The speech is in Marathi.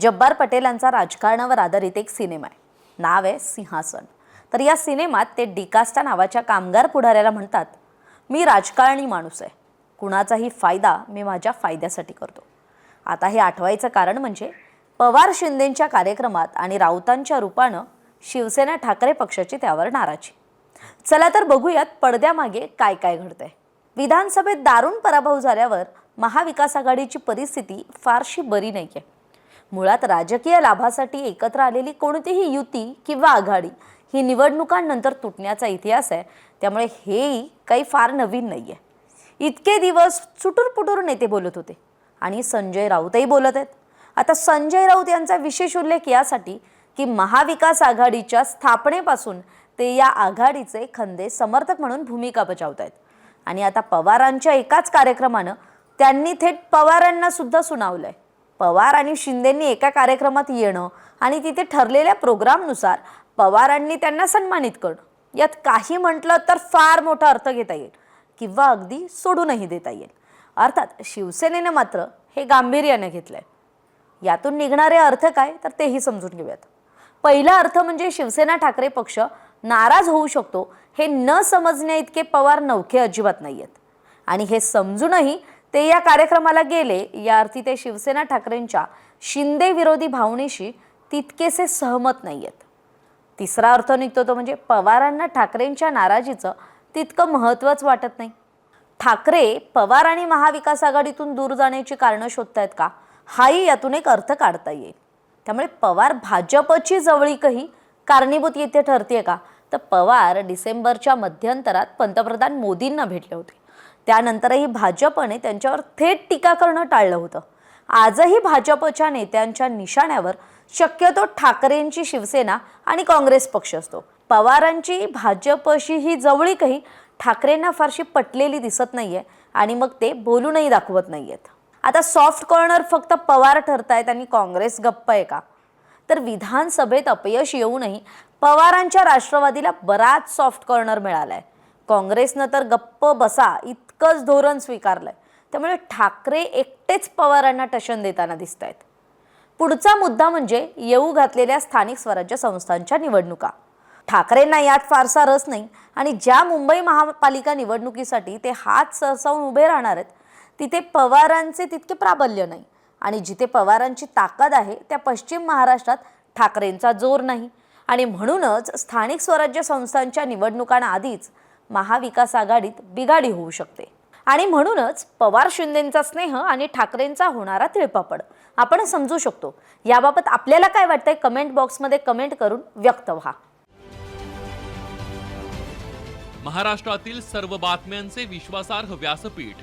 जब्बार पटेलांचा राजकारणावर आधारित एक सिनेमा आहे. नाव आहे सिंहासन. तर या सिनेमात ते डिकास्टा नावाच्या कामगार पुढाऱ्याला म्हणतात मी राजकारणी माणूस आहे. कुणाचाही फायदा मी माझ्या फायद्यासाठी करतो. आता हे आठवायचं कारण म्हणजे पवार शिंदेंच्या कार्यक्रमात आणि राऊतांच्या रूपानं शिवसेना ठाकरे पक्षाची त्यावर नाराजी. चला तर बघूयात पडद्यामागे काय काय घडतंय. विधानसभेत दारुण पराभव झाल्यावर महाविकास आघाडीची परिस्थिती फारशी बरी नाही आहे मुळात राजकीय लाभासाठी एकत्र आलेली कोणतीही युती किंवा आघाडी ही निवडणुकांनंतर तुटण्याचा इतिहास आहे. त्यामुळे हेही काही फार नवीन नाही आहे इतके दिवस चुटूरपुटूर नेते बोलत होते आणि संजय राऊतही बोलत आहेत. आता संजय राऊत यांचा विशेष उल्लेख यासाठी की महाविकास आघाडीच्या स्थापनेपासून ते या आघाडीचे खंदे समर्थक म्हणून भूमिका बजावत आहेत. आणि आता पवारांच्या एकाच कार्यक्रमानं त्यांनी थेट पवारांना सुद्धा सुनावलंय. पवार आणि शिंदेंनी एका कार्यक्रमात येणं आणि तिथे ठरलेल्या प्रोग्रामनुसार पवारांनी त्यांना सन्मानित करणं. यात काही म्हटलं तर फार मोठा अर्थ घेता येईल किंवा अगदी सोडूनही देता येईल. अर्थात शिवसेनेनं मात्र हे गांभीर्याने घेतलंय. यातून निघणारे अर्थ काय तर तेही समजून घेऊयात. पहिला अर्थ म्हणजे शिवसेना ठाकरे पक्ष नाराज होऊ शकतो हे न समजण्या इतके पवार नवखे अजिबात नाही आहेत आणि हे समजूनही ते या कार्यक्रमाला गेले. या अर्थी ते शिवसेना ठाकरेंच्या शिंदे विरोधी भावनेशी तितकेसे सहमत नाही आहेत तिसरा अर्थ निघतो तो म्हणजे पवारांना ठाकरेंच्या नाराजीचं तितकं महत्त्वच वाटत नाही. ठाकरे पवार आणि महाविकास आघाडीतून दूर जाण्याची कारणं शोधतायत का? हाही यातून एक अर्थ काढता येईल. त्यामुळे पवार भाजपची जवळीकही कारणीभूत येथे ठरते का? तर पवार डिसेंबरच्या मध्यंतरात पंतप्रधान मोदींना भेटले होते. त्यानंतरही भाजपने त्यांच्यावर थेट टीका करणं टाळलं होतं. आजही भाजपच्या नेत्यांच्या निशाण्यावर शक्यतो ठाकरेंची शिवसेना आणि काँग्रेस पक्ष असतो. पवारांची भाजपशी ही जवळीकही ठाकरेंना फारशी पटलेली दिसत नाहीये आणि मग ते बोलूनही दाखवत नाहीयेत. आता सॉफ्ट कॉर्नर फक्त पवार ठरतायत आणि काँग्रेस गप्प आहे का? तर विधानसभेत अपयश येऊनही पवारांच्या राष्ट्रवादीला बराच सॉफ्ट कॉर्नर मिळालाय. काँग्रेसनं तर गप्प बसा इतकंच धोरण स्वीकारलंय. त्यामुळे ठाकरे एकटेच पवारांना टशन देताना दिसत आहेत पुढचा मुद्दा म्हणजे येऊ घातलेल्या स्थानिक स्वराज्य संस्थांच्या निवडणुका. ठाकरेंना यात फारसा रस नाही आणि ज्या मुंबई महापालिका निवडणुकीसाठी ते हात सरसावून उभे राहणार आहेत तिथे पवारांचे तितके प्राबल्य नाही. आणि जिथे पवारांची ताकद आहे त्या पश्चिम महाराष्ट्रात ठाकरेंचा जोर नाही. आणि म्हणूनच स्थानिक स्वराज्य संस्थांच्या निवडणुकांआधीच महाविकास आघाडीत बिघाडी होऊ शकते. आणि म्हणूनच पवार शिंदेंचा स्नेह आणि ठाकरेंचा होणारा तिळपापड आपण समजू शकतो. याबाबत आपल्याला काय वाटतंय? कमेंट बॉक्समध्ये कमेंट करून व्यक्त व्हा. महाराष्ट्रातील सर्व बातम्यांचे विश्वासार्ह व्यासपीठ